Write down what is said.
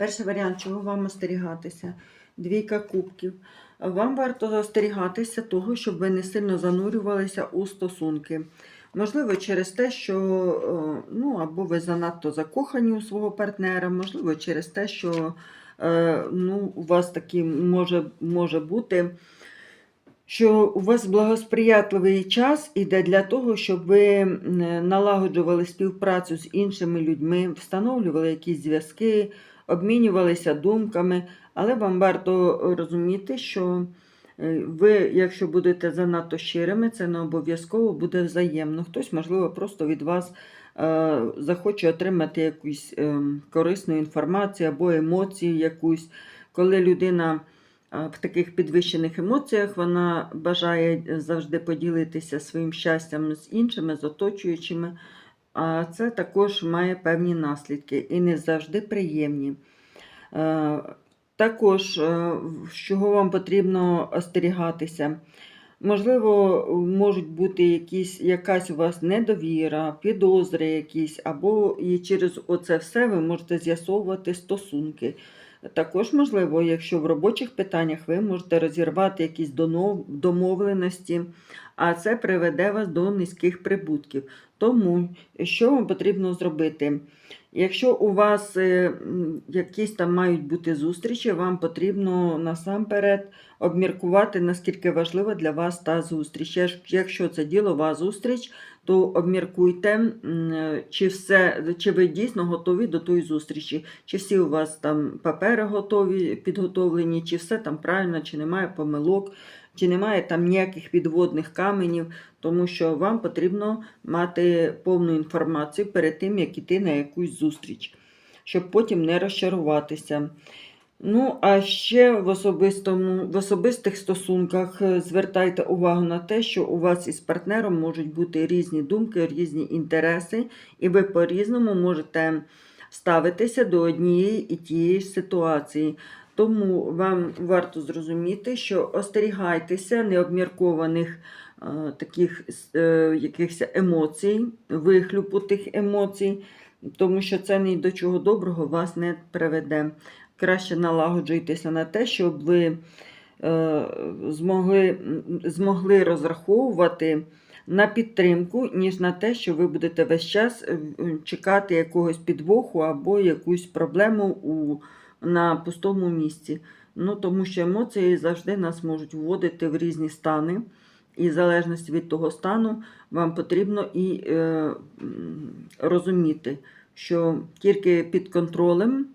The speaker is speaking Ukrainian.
Перший варіант, чого вам остерігатися? Двійка кубків. Вам варто остерігатися того, щоб ви не сильно занурювалися у стосунки. Можливо, через те, що е, ну, або ви занадто закохані у свого партнера, можливо, через те, що е, ну, у вас такі може, може бути, що у вас благосприятливий час іде для того, щоб ви налагоджували співпрацю з іншими людьми, встановлювали якісь зв'язки, обмінювалися думками, але вам варто розуміти, що е, ви, якщо будете занадто щирими, це не обов'язково буде взаємно. Хтось, можливо, просто від вас е, захоче отримати якусь е, корисну інформацію або емоцію якусь. Коли людина в таких підвищених емоціях, вона бажає завжди поділитися своїм щастям з іншими, з оточуючими. А це також має певні наслідки і не завжди приємні. Е, Також, е, чого вам потрібно остерігатися. Можливо, можуть бути якісь, якась у вас недовіра, підозри якісь, або і через оце все ви можете з'ясовувати стосунки. Також, можливо, якщо в робочих питаннях ви можете розірвати якісь домовленості, а це приведе вас до низьких прибутків. Тому що вам потрібно зробити? Якщо у вас е, якісь там мають бути зустрічі, вам потрібно насамперед обміркувати, наскільки важлива для вас та зустріч. Якщо це ділова зустріч, то обміркуйте, е, чи, все, чи ви дійсно готові до тої зустрічі, чи всі у вас там папери готові, підготовлені, чи все там правильно, чи немає помилок, чи немає там ніяких підводних каменів, тому що вам потрібно мати повну інформацію перед тим, як іти на якусь зустріч, щоб потім не розчаруватися. Ну, а ще в, особистому, в особистих стосунках е, звертайте увагу на те, що у вас із партнером можуть бути різні думки, різні інтереси, і ви по-різному можете ставитися до однієї і тієї ж ситуації. Тому вам варто зрозуміти, що остерігайтеся необміркованих е, таких е, якихось емоцій, вихлюпу тих емоцій, тому що це ні до чого доброго вас не приведе краще налагоджуйтеся на те, щоб ви е, змогли, змогли розраховувати на підтримку, ніж на те, що ви будете весь час е, чекати якогось підвоху або якусь проблему у, на пустому місці. Ну, тому що емоції завжди нас можуть вводити в різні стани. І в залежності від того стану вам потрібно і е, розуміти, що тільки під контролем